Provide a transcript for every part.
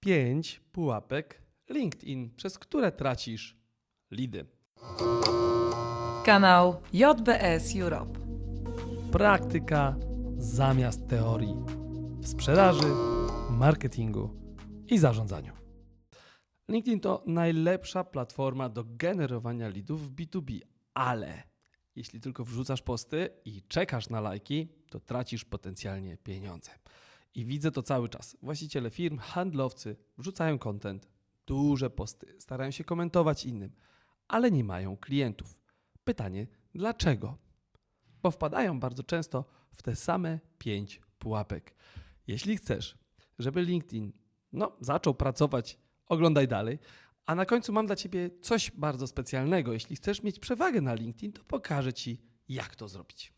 Pięć pułapek LinkedIn, przez które tracisz lidy. Kanał JBS Europe. Praktyka zamiast teorii w sprzedaży, marketingu i zarządzaniu. LinkedIn to najlepsza platforma do generowania lidów w B2B, ale jeśli tylko wrzucasz posty i czekasz na lajki, to tracisz potencjalnie pieniądze. I widzę to cały czas. Właściciele firm, handlowcy wrzucają content, duże posty, starają się komentować innym, ale nie mają klientów. Pytanie, dlaczego? Bo wpadają bardzo często w te same pięć pułapek. Jeśli chcesz, żeby LinkedIn no, zaczął pracować, oglądaj dalej. A na końcu mam dla Ciebie coś bardzo specjalnego. Jeśli chcesz mieć przewagę na LinkedIn, to pokażę Ci, jak to zrobić.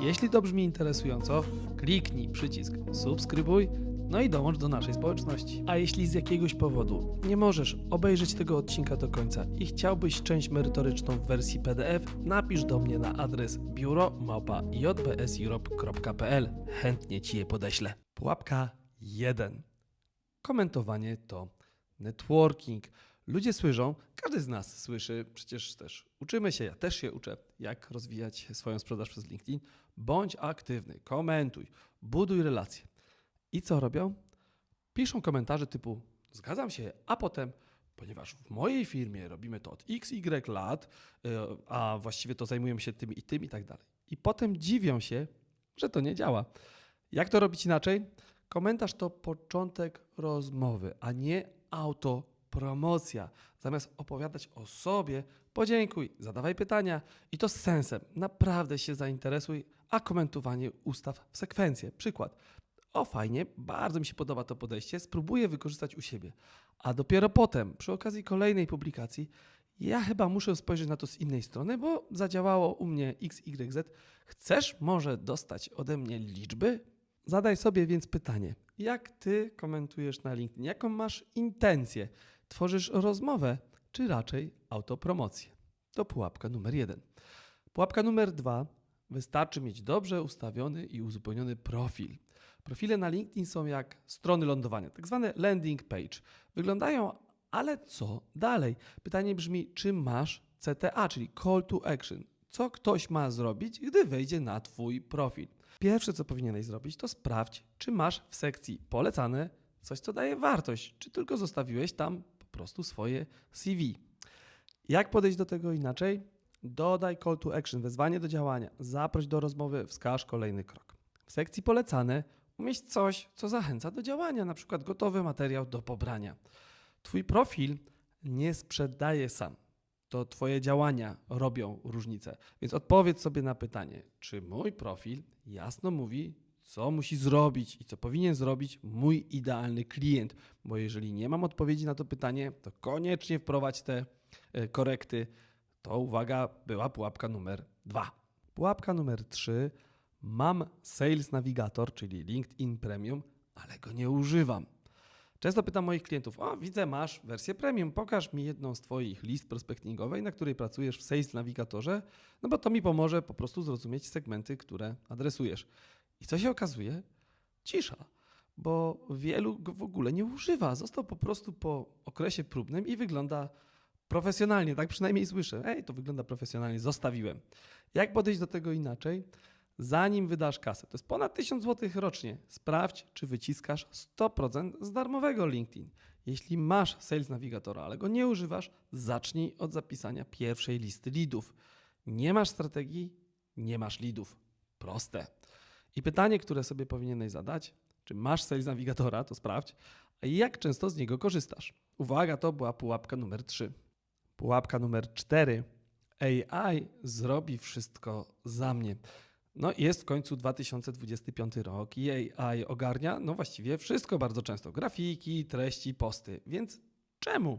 Jeśli to brzmi interesująco, kliknij przycisk subskrybuj, no i dołącz do naszej społeczności. A jeśli z jakiegoś powodu nie możesz obejrzeć tego odcinka do końca i chciałbyś część merytoryczną w wersji PDF, napisz do mnie na adres biuro.jbseurope.pl. Chętnie Ci je podeślę. Pułapka 1. Komentowanie to networking. Ludzie słyszą, każdy z nas słyszy, przecież też uczymy się, ja też się uczę, jak rozwijać swoją sprzedaż przez LinkedIn. Bądź aktywny, komentuj, buduj relacje. I co robią? Piszą komentarze typu zgadzam się, a potem, ponieważ w mojej firmie robimy to od XY lat, yy, a właściwie to zajmujemy się tym i tym i tak dalej. I potem dziwią się, że to nie działa. Jak to robić inaczej? Komentarz to początek rozmowy, a nie autopromocja. Zamiast opowiadać o sobie, podziękuj, zadawaj pytania i to z sensem. Naprawdę się zainteresuj, a komentowanie ustaw w sekwencję. Przykład. O, fajnie, bardzo mi się podoba to podejście, spróbuję wykorzystać u siebie. A dopiero potem, przy okazji kolejnej publikacji, ja chyba muszę spojrzeć na to z innej strony, bo zadziałało u mnie XYZ. Chcesz może dostać ode mnie liczby? Zadaj sobie więc pytanie, jak ty komentujesz na LinkedIn? Jaką masz intencję? Tworzysz rozmowę, czy raczej autopromocję? To pułapka numer jeden. Pułapka numer dwa. Wystarczy mieć dobrze ustawiony i uzupełniony profil. Profile na LinkedIn są jak strony lądowania, tak zwane landing page. Wyglądają, ale co dalej? Pytanie brzmi, czy masz CTA, czyli call to action? Co ktoś ma zrobić, gdy wejdzie na Twój profil? Pierwsze, co powinieneś zrobić, to sprawdź, czy masz w sekcji polecane coś, co daje wartość, czy tylko zostawiłeś tam prostu swoje CV. Jak podejść do tego inaczej? Dodaj call to action, wezwanie do działania, zaproś do rozmowy, wskaż kolejny krok. W sekcji polecane umieść coś, co zachęca do działania, na przykład gotowy materiał do pobrania. Twój profil nie sprzedaje sam. To Twoje działania robią różnicę. Więc odpowiedz sobie na pytanie, czy mój profil jasno mówi, co musi zrobić i co powinien zrobić mój idealny klient. Bo jeżeli nie mam odpowiedzi na to pytanie, to koniecznie wprowadź te e, korekty. To uwaga, była pułapka numer dwa. Pułapka numer trzy. Mam Sales Navigator, czyli LinkedIn Premium, ale go nie używam. Często pytam moich klientów: O, widzę, masz wersję premium, pokaż mi jedną z Twoich list prospectingowej, na której pracujesz w Sales Navigatorze, no bo to mi pomoże po prostu zrozumieć segmenty, które adresujesz. I co się okazuje? Cisza, bo wielu go w ogóle nie używa. Został po prostu po okresie próbnym i wygląda profesjonalnie, tak przynajmniej słyszę. Ej, to wygląda profesjonalnie, zostawiłem. Jak podejść do tego inaczej? Zanim wydasz kasę, to jest ponad 1000 zł rocznie, sprawdź, czy wyciskasz 100% z darmowego LinkedIn. Jeśli masz Sales Navigatora, ale go nie używasz, zacznij od zapisania pierwszej listy leadów. Nie masz strategii, nie masz leadów. Proste. I pytanie, które sobie powinieneś zadać, czy masz Sales Navigatora, to sprawdź, a jak często z niego korzystasz. Uwaga, to była pułapka numer 3. Pułapka numer 4. AI zrobi wszystko za mnie. No jest w końcu 2025 rok i AI ogarnia no właściwie wszystko bardzo często. Grafiki, treści, posty. Więc czemu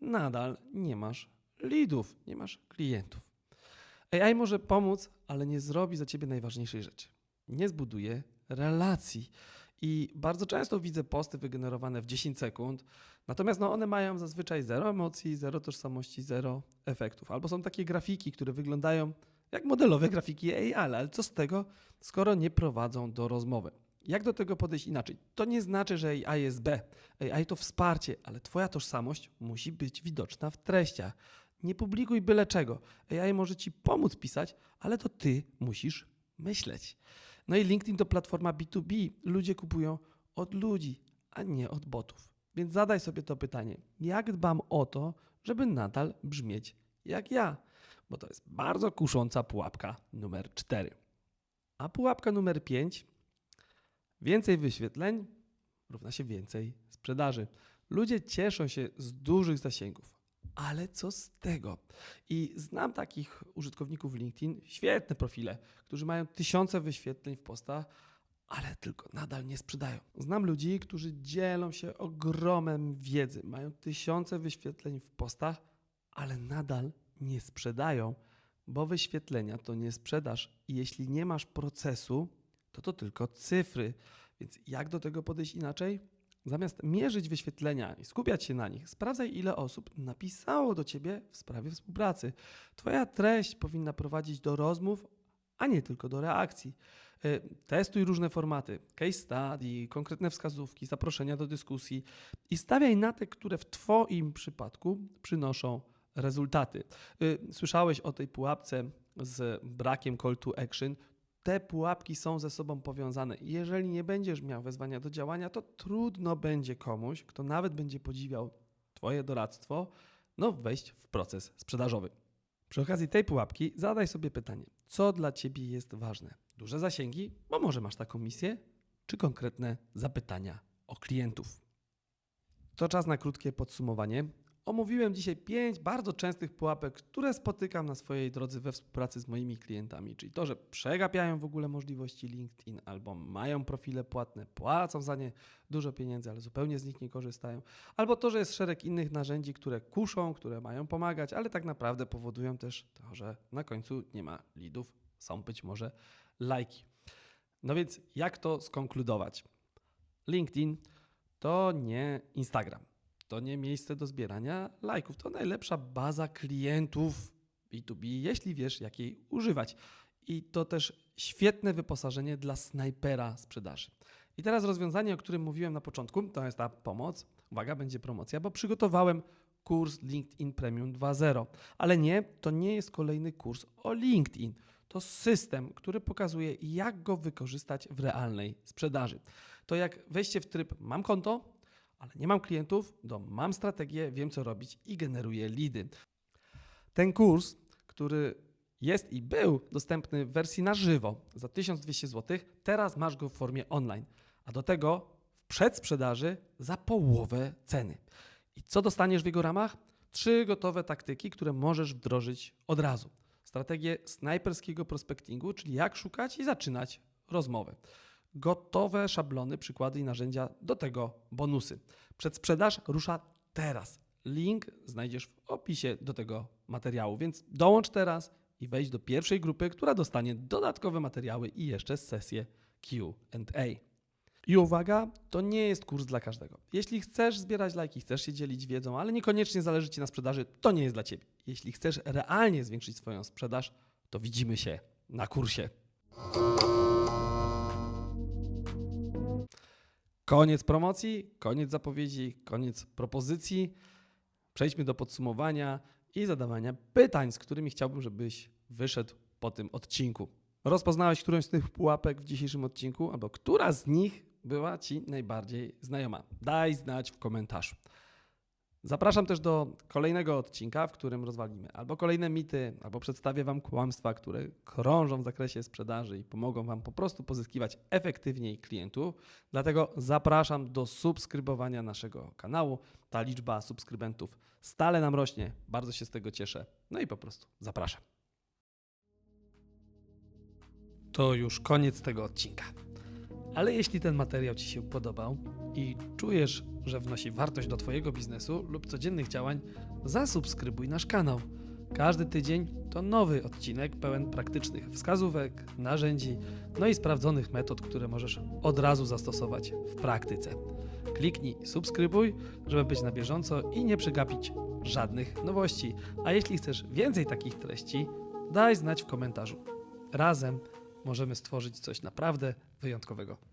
nadal nie masz leadów, nie masz klientów? AI może pomóc, ale nie zrobi za ciebie najważniejszej rzeczy. Nie zbuduje relacji. I bardzo często widzę posty wygenerowane w 10 sekund, natomiast no one mają zazwyczaj zero emocji, zero tożsamości, zero efektów. Albo są takie grafiki, które wyglądają jak modelowe grafiki AI, ale co z tego, skoro nie prowadzą do rozmowy. Jak do tego podejść inaczej? To nie znaczy, że AI jest B. AI to wsparcie, ale Twoja tożsamość musi być widoczna w treściach. Nie publikuj byle czego. AI może Ci pomóc pisać, ale to Ty musisz myśleć. No i LinkedIn to platforma B2B. Ludzie kupują od ludzi, a nie od botów. Więc zadaj sobie to pytanie: jak dbam o to, żeby nadal brzmieć jak ja? Bo to jest bardzo kusząca pułapka numer 4. A pułapka numer 5 Więcej wyświetleń równa się więcej sprzedaży. Ludzie cieszą się z dużych zasięgów, ale co z tego? I znam takich użytkowników LinkedIn, świetne profile, którzy mają tysiące wyświetleń w postach, ale tylko nadal nie sprzedają. Znam ludzi, którzy dzielą się ogromem wiedzy, mają tysiące wyświetleń w postach, ale nadal nie sprzedają, bo wyświetlenia to nie sprzedaż. I jeśli nie masz procesu, to to tylko cyfry. Więc jak do tego podejść inaczej? Zamiast mierzyć wyświetlenia i skupiać się na nich, sprawdzaj, ile osób napisało do ciebie w sprawie współpracy. Twoja treść powinna prowadzić do rozmów, a nie tylko do reakcji. Y, Testuj różne formaty, case study, konkretne wskazówki, zaproszenia do dyskusji i stawiaj na te, które w Twoim przypadku przynoszą rezultaty. Y, Słyszałeś o tej pułapce z brakiem call to action te pułapki są ze sobą powiązane. I Jeżeli nie będziesz miał wezwania do działania, to trudno będzie komuś, kto nawet będzie podziwiał Twoje doradztwo, no wejść w proces sprzedażowy. Przy okazji tej pułapki zadaj sobie pytanie, co dla Ciebie jest ważne? Duże zasięgi, bo może masz taką misję, czy konkretne zapytania o klientów? To czas na krótkie podsumowanie. Omówiłem dzisiaj pięć bardzo częstych pułapek, które spotykam na swojej drodze we współpracy z moimi klientami, czyli to, że przegapiają w ogóle możliwości LinkedIn albo mają profile płatne, płacą za nie dużo pieniędzy, ale zupełnie z nich nie korzystają, albo to, że jest szereg innych narzędzi, które kuszą, które mają pomagać, ale tak naprawdę powodują też to, że na końcu nie ma lidów, są być może lajki. No więc jak to skonkludować? LinkedIn to nie Instagram to nie miejsce do zbierania lajków. To najlepsza baza klientów B2B, jeśli wiesz, jak jej używać. I to też świetne wyposażenie dla snajpera sprzedaży. I teraz rozwiązanie, o którym mówiłem na początku, to jest ta pomoc. Uwaga, będzie promocja, bo przygotowałem kurs LinkedIn Premium 2.0. Ale nie, to nie jest kolejny kurs o LinkedIn. To system, który pokazuje, jak go wykorzystać w realnej sprzedaży. To jak wejście w tryb mam konto, ale nie mam klientów, do mam strategię, wiem co robić i generuję lidy. Ten kurs, który jest i był dostępny w wersji na żywo za 1200 zł, teraz masz go w formie online, a do tego w przedsprzedaży za połowę ceny. I co dostaniesz w jego ramach? Trzy gotowe taktyki, które możesz wdrożyć od razu. Strategię snajperskiego prospectingu, czyli jak szukać i zaczynać rozmowę gotowe szablony, przykłady i narzędzia, do tego bonusy. Przedsprzedaż rusza teraz. Link znajdziesz w opisie do tego materiału, więc dołącz teraz i wejdź do pierwszej grupy, która dostanie dodatkowe materiały i jeszcze sesję QA. I uwaga, to nie jest kurs dla każdego. Jeśli chcesz zbierać lajki, chcesz się dzielić wiedzą, ale niekoniecznie zależy Ci na sprzedaży, to nie jest dla Ciebie. Jeśli chcesz realnie zwiększyć swoją sprzedaż, to widzimy się na kursie. Koniec promocji, koniec zapowiedzi, koniec propozycji. Przejdźmy do podsumowania i zadawania pytań, z którymi chciałbym, żebyś wyszedł po tym odcinku. Rozpoznałeś którąś z tych pułapek w dzisiejszym odcinku, albo która z nich była Ci najbardziej znajoma? Daj znać w komentarzu. Zapraszam też do kolejnego odcinka, w którym rozwalimy albo kolejne mity, albo przedstawię Wam kłamstwa, które krążą w zakresie sprzedaży i pomogą Wam po prostu pozyskiwać efektywniej klientów. Dlatego zapraszam do subskrybowania naszego kanału. Ta liczba subskrybentów stale nam rośnie, bardzo się z tego cieszę. No i po prostu zapraszam. To już koniec tego odcinka. Ale jeśli ten materiał Ci się podobał i czujesz, że wnosi wartość do Twojego biznesu lub codziennych działań, zasubskrybuj nasz kanał. Każdy tydzień to nowy odcinek pełen praktycznych wskazówek, narzędzi, no i sprawdzonych metod, które możesz od razu zastosować w praktyce. Kliknij subskrybuj, żeby być na bieżąco i nie przegapić żadnych nowości. A jeśli chcesz więcej takich treści, daj znać w komentarzu. Razem możemy stworzyć coś naprawdę wyjątkowego.